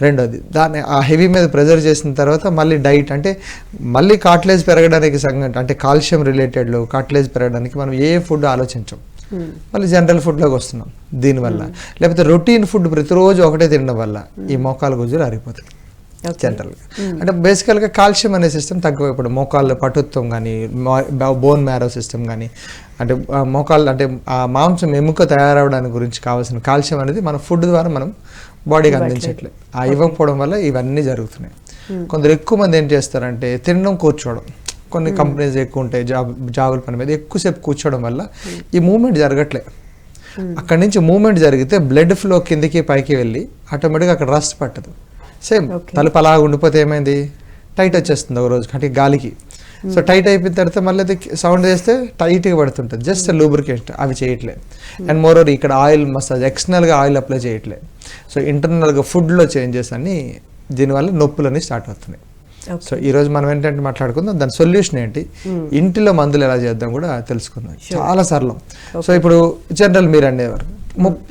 రెండోది దాన్ని ఆ హెవీ మీద ప్రెజర్ చేసిన తర్వాత మళ్ళీ డైట్ అంటే మళ్ళీ కాట్లేజ్ పెరగడానికి సంగతి అంటే కాల్షియం రిలేటెడ్లో కాట్లేజ్ పెరగడానికి మనం ఏ ఫుడ్ ఆలోచించం. మళ్ళీ జనరల్ ఫుడ్లోకి వస్తున్నాం దీనివల్ల లేకపోతే రొటీన్ ఫుడ్ ప్రతిరోజు ఒకటే తినడం వల్ల ఈ మోకాలు గుజ్జులు అరిగిపోతాయి జనరల్గా అంటే బేసికల్గా కాల్షియం అనే సిస్టమ్ ఇప్పుడు మోకాళ్ళ పటుత్వం కానీ బోన్ మ్యారో సిస్టమ్ కానీ అంటే మోకాళ్ళు అంటే ఆ మాంసం ఎముక తయారవడానికి గురించి కావాల్సిన కాల్షియం అనేది మన ఫుడ్ ద్వారా మనం బాడీకి అందించట్లేదు ఆ ఇవ్వకపోవడం వల్ల ఇవన్నీ జరుగుతున్నాయి. కొందరు ఎక్కువ మంది ఏం చేస్తారంటే తినడం కూర్చోవడం. కొన్ని కంపెనీస్ ఎక్కువ ఉంటాయి జాబ్ జాబుల పని మీద ఎక్కువసేపు కూర్చోవడం వల్ల ఈ మూమెంట్ జరగట్లే. అక్కడి నుంచి మూమెంట్ జరిగితే బ్లడ్ ఫ్లో కిందికి పైకి వెళ్ళి ఆటోమేటిక్గా అక్కడ రస్ట్ పట్టదు. సేమ్ తలుపు అలా ఉండిపోతే ఏమైంది? టైట్ వచ్చేస్తుంది ఒక రోజు అంటే గాలికి. సో టైట్ అయిపోయిన తర్వాత మళ్ళీ అది సౌండ్ చేస్తే టైట్గా పడుతుంటుంది. జస్ట్ లూబ్రికేట్ అవి చేయట్లేదు అండ్ మోర్ ఓవర్ ఇక్కడ ఆయిల్ మసాజ్ ఎక్స్టర్నల్గా ఆయిల్ అప్లై చేయట్లేదు సో ఇంటర్నల్గా ఫుడ్లో చేంజెస్ అన్ని దీనివల్ల నొప్పులని స్టార్ట్ అవుతున్నాయి. సో ఈ రోజు మనం ఏంటంటే మాట్లాడుకుందాం దాని సొల్యూషన్ ఏంటి? ఇంటిలో మందులు ఎలా చేద్దాం కూడా తెలుసుకుందాం. చాలా సరళం. సో ఇప్పుడు జనరల్ మీరు అనేవారు.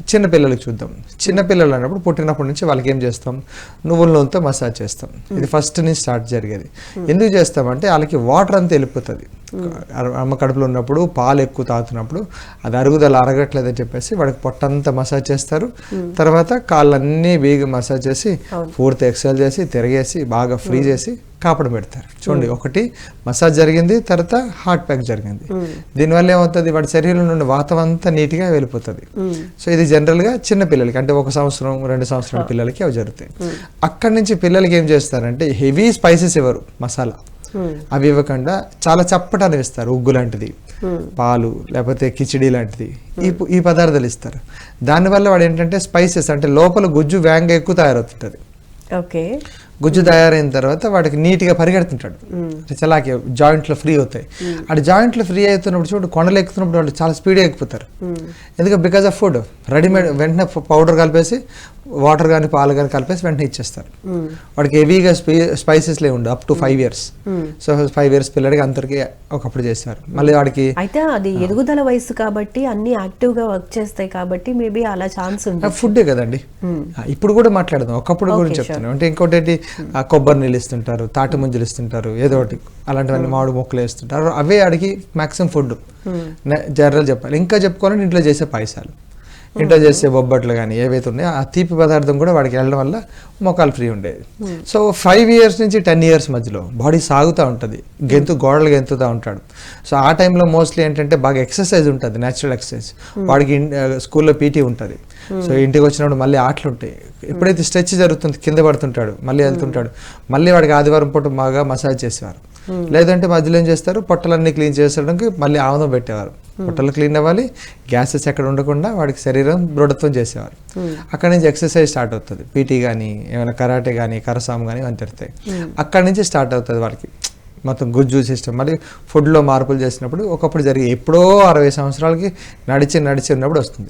చిన్న పిల్లలకి చూద్దాం. చిన్న పిల్లలు అన్నప్పుడు పుట్టినప్పటి నుంచి వాళ్ళకి ఏం చేస్తాం? నువ్వుల నూనెతో మసాజ్ చేస్తాం. ఇది ఫస్ట్ నుంచి స్టార్ట్ జరిగేది. ఎందుకు చేస్తామంటే వాళ్ళకి వాటర్ అంతా వెళ్ళిపోతుంది. అమ్మ కడుపులో ఉన్నప్పుడు పాలు ఎక్కువ తాగుతున్నప్పుడు అది అరుగుదల అరగట్లేదని చెప్పేసి వాడికి పొట్టంతా మసాజ్ చేస్తారు. తర్వాత కాళ్ళన్నీ వేగి మసాజ్ చేసి పూర్తి ఎక్సర్సైజ్ చేసి తిరగేసి బాగా ఫ్రీ చేసి కాపడం పెడతారు. చూడండి ఒకటి మసాజ్ జరిగింది తర్వాత హార్ట్ ప్యాక్ జరిగింది. దీనివల్ల ఏమవుతుంది? వాడి శరీరం నుండి వాతం అంతా నీట్గా వెళ్ళిపోతుంది. సో ఇది జనరల్గా చిన్న పిల్లలకి అంటే ఒక సంవత్సరం రెండు సంవత్సరాల పిల్లలకి అవి జరుగుతాయి. అక్కడి నుంచి పిల్లలకి ఏం చేస్తారంటే హెవీ స్పైసెస్ ఇవ్వరు మసాలా. అవి ఇవ్వకుండా చాలా చప్పటాన్ని ఇస్తారు ఉగ్గు లాంటిది పాలు లేకపోతే కిచిడి లాంటిది. ఈ పు- ఈ పదార్థాలు ఇస్తారు. దానివల్ల వాడు ఏంటంటే స్పైసెస్ అంటే లోపల గుజ్జు వేగంగా ఎక్కువ తయారవుతుంటుంది. ఓకే గుజ్జు తయారైన తర్వాత వాడికి నీట్గా పరిగెడుతుంటాడు. చలాకి జాయింట్లో ఫ్రీ అవుతాయి. అటు జాయింట్లో ఫ్రీ అవుతున్నప్పుడు చూడు కొండలు ఎక్కుతున్నప్పుడు వాళ్ళు చాలా స్పీడ్గా ఎక్కిపోతారు ఎందుకంటే బికాజ్ ఆఫ్ ఫుడ్ రెడీమేడ్ వెంటనే పౌడర్ కలిపేసి వాటర్ కానీ పాలు కానీ కలిపేసి వెంటనే ఇచ్చేస్తారు. వాడికి హెవీగా స్పైసెస్లే ఉండు up to five years. So five years పిల్లడికి అందరికీ ఒకప్పుడు చేస్తారు మళ్ళీ వాడికి అయితే అది ఎదుగుదల వయసు కాబట్టి అన్ని యాక్టివ్గా వర్క్ చేస్తాయి కాబట్టి మేబీ అలా ఛాన్స్ ఉంది. ఫుడ్డే కదండి. ఇప్పుడు కూడా మాట్లాడదాం. ఒకప్పుడు గురించి చెప్తాను అంటే ఇంకోటి కొబ్బరి నీళ్ళు ఇస్తుంటారు తాటి ముంజలు ఇస్తుంటారు ఏదో ఒకటి అలాంటివన్నీ మామిడి మొక్కలు వేస్తుంటారు. అవే ఆడికి మాక్సిమం ఫుడ్ జనరల్ చెప్పాలి. ఇంకా చెప్పుకోవాలంటే ఇంట్లో చేసే పాయసాలు. ఇంట్లో చేసే బొబ్బట్లు కానీ ఏవైతే ఉన్నాయో ఆ తీపి పదార్థం కూడా వాడికి వెళ్ళడం వల్ల మొక్కలు ఫ్రీ ఉండేది. సో ఫైవ్ ఇయర్స్ నుంచి టెన్ ఇయర్స్ మధ్యలో బాడీ సాగుతూ ఉంటుంది. గెంతు గోడలు గెంతుతూ ఉంటాడు. సో ఆ టైంలో మోస్ట్లీ ఏంటంటే బాగా ఎక్సర్సైజ్ ఉంటుంది న్యాచురల్ ఎక్సర్సైజ్ వాడికి స్కూల్లో పీటీ ఉంటుంది. సో ఇంటికి వచ్చినప్పుడు మళ్ళీ ఆటలు ఉంటాయి. ఎప్పుడైతే స్ట్రెచ్ జరుగుతుంది కింద పడుతుంటాడు మళ్ళీ వెళ్తుంటాడు. మళ్ళీ వాడికి ఆదివారం పూట బాగా మసాజ్ చేసేవారు. లేదంటే మధ్యలో ఏం చేస్తారు? పొట్టలన్నీ క్లీన్ చేసడానికి మళ్ళీ ఆముదం పెట్టేవారు. పొట్టలు క్లీన్ అవ్వాలి. గ్యాసెస్ ఎక్కడ ఉండకుండా వాడికి శరీరం దృఢత్వం చేసేవారు అక్కడి నుంచి ఎక్సర్సైజ్ స్టార్ట్ అవుతుంది. పీటీ కానీ ఏమైనా కరాటే కానీ కరసాం కానీ అని తిడతాయి అక్కడి నుంచి స్టార్ట్ అవుతుంది వాడికి. మొత్తం గుజ్జు సిస్టమ్. మళ్ళీ ఫుడ్లో మార్పులు చేసినప్పుడు ఒకప్పుడు జరిగే ఎప్పుడో అరవై సంవత్సరాలకి నడిచి నడిచి ఉన్నప్పుడు వస్తుంది.